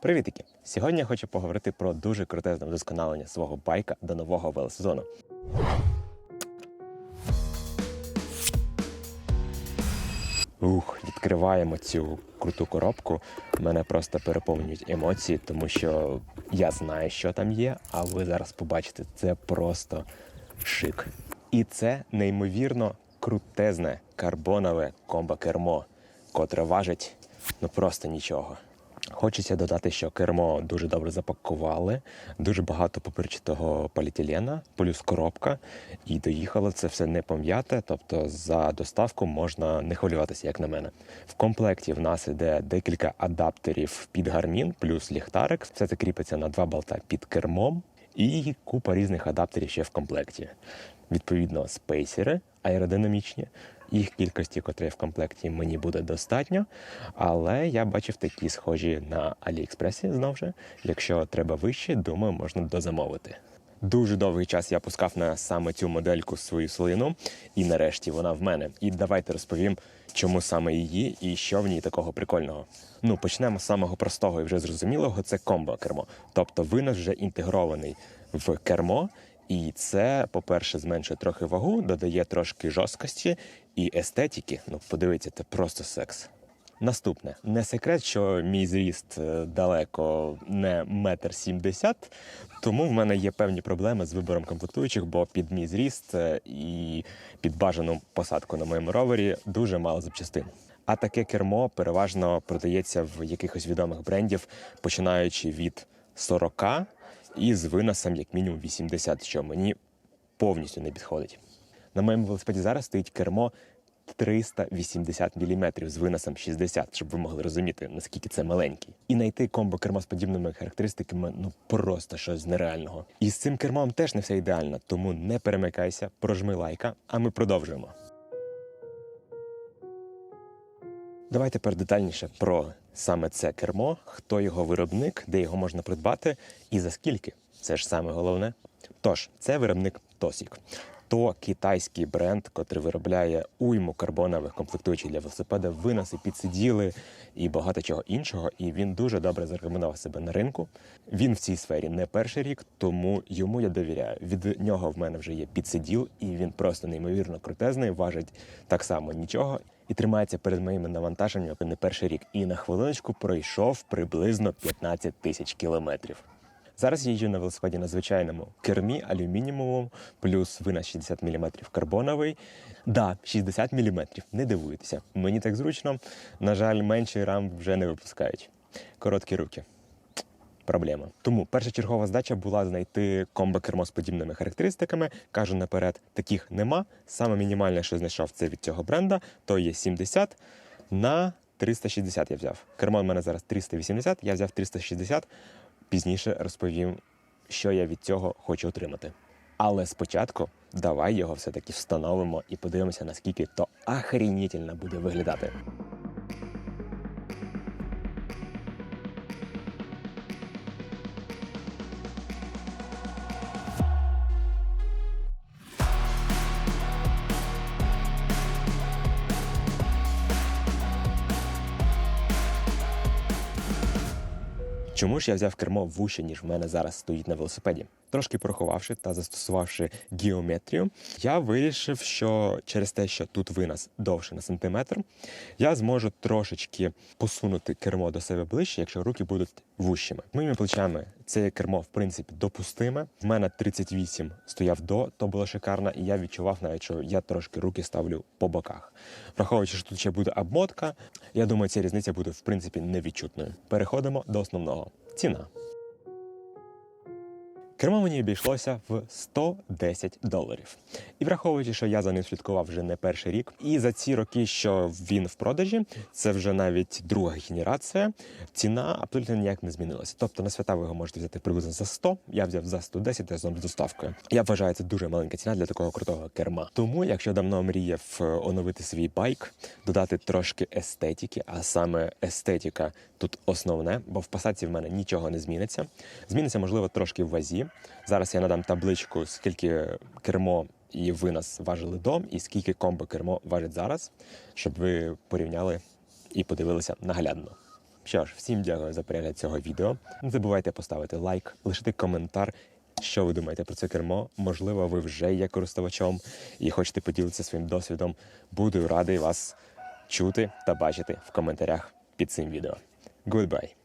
Привітики! Сьогодні я хочу поговорити про дуже крутезне вдосконалення свого байка до нового велосезону. Ух, відкриваємо цю круту коробку. Мене просто переповнюють емоції, тому що я знаю, що там є, а ви зараз побачите, це просто шик. І це неймовірно крутезне карбонове комбо-кермо, котре важить ну просто нічого. Хочеться додати, що кермо дуже добре запакували, дуже багато папирчатого поліетилена, плюс коробка, і доїхало це все не пом'яте, тобто за доставку можна не хвилюватися, як на мене. В комплекті в нас іде декілька адаптерів під гармін, плюс ліхтарик. Все це кріпиться на два болта під кермом, і купа різних адаптерів ще в комплекті. Відповідно, спейсери аеродинамічні. Їх кількості, котрі в комплекті, мені буде достатньо. Але я бачив такі схожі на Аліекспресі знову ж. Якщо треба вище, думаю, можна дозамовити. Дуже довгий час я пускав на саме цю модельку свою слину, і нарешті вона в мене. І давайте розповім, чому саме її і що в ній такого прикольного. Ну, почнемо з самого простого і вже зрозумілого це комбо кермо. Тобто винос вже інтегрований в кермо, і це, по-перше, зменшує трохи вагу, додає трошки жорсткості і естетики. Ну, подивіться, це просто секс. Наступне не секрет, що мій зріст е, далеко не метр сімдесят, тому в мене є певні проблеми з вибором комплектуючих, бо під мій зріст е, і під бажану посадку на моєму ровері дуже мало запчастин. А таке кермо переважно продається в якихось відомих брендів, починаючи від 40 і з виносом як мінімум 80, що мені повністю не підходить. На моєму велосипеді зараз стоїть кермо 380 мм з виносом 60, щоб ви могли розуміти, наскільки це маленький. І знайти комбо кермо з подібними характеристиками ну просто щось нереального. І з цим кермом теж не все ідеально, тому не перемикайся, прожми лайка, а ми продовжуємо. Давайте тепер детальніше про саме це кермо, хто його виробник, де його можна придбати і за скільки. Це ж саме головне. Тож, це виробник Тосік. То китайський бренд, котрий виробляє уйму карбонових комплектуючих для велосипеда, виноси, підсиділи і багато чого іншого. І він дуже добре зарекомендував себе на ринку. Він в цій сфері не перший рік, тому йому я довіряю. Від нього в мене вже є підсиділ, і він просто неймовірно крутезний, важить так само нічого і тримається перед моїми навантаженнями не перший рік. І на хвилиночку пройшов приблизно 15 тисяч кілометрів. Зараз я їжджу на велосипеді на звичайному кермі алюмінієвому, плюс винос 60 мм карбоновий. Да, 60 мм, не дивуйтеся. Мені так зручно. На жаль, менший рам вже не випускають. Короткі руки. Проблема. Тому перша чергова здача була знайти комбо-кермо з подібними характеристиками. Кажу наперед, таких нема. Саме мінімальне, що знайшов, це від цього бренда, то є 70 на 360 я взяв. Кермо в мене зараз 380, я взяв 360. Пізніше розповім, що я від цього хочу отримати. Але спочатку давай його все-таки встановимо і подивимося, наскільки то охренітельно буде виглядати. Чому ж я взяв кермо вуще, ніж в мене зараз стоїть на велосипеді? Трошки порахувавши та застосувавши геометрію, я вирішив, що через те, що тут винос довше на сантиметр, я зможу трошечки посунути кермо до себе ближче, якщо руки будуть вущими. Моїми плечами це кермо, в принципі, допустиме. В мене 38 стояв до, то було шикарно, і я відчував навіть, що я трошки руки ставлю по боках. Враховуючи, що тут ще буде обмотка, я думаю, ця різниця буде в принципі невідчутною. Переходимо до основного. Ціна. Кермо мені обійшлося в 110 доларів. І враховуючи, що я за ним слідкував вже не перший рік, і за ці роки, що він в продажі, це вже навіть друга генерація. Ціна абсолютно ніяк не змінилася. Тобто на свята ви його можете взяти приблизно за 100, я взяв за 110 разом з доставкою. Я вважаю, це дуже маленька ціна для такого крутого керма. Тому, якщо давно мріяв е, оновити свій байк, додати трошки естетики, а саме естетика тут основне, бо в посадці в мене нічого не зміниться. Зміниться, можливо, трошки в вазі. Зараз я надам табличку, скільки кермо і винос важили до, і скільки комбо кермо важить зараз, щоб ви порівняли і подивилися наглядно. Що ж, всім дякую за перегляд цього відео. Не забувайте поставити лайк, лишити коментар. Що ви думаєте про це кермо? Можливо, ви вже є користувачом і хочете поділитися своїм досвідом. Буду радий вас чути та бачити в коментарях під цим відео. Goodbye!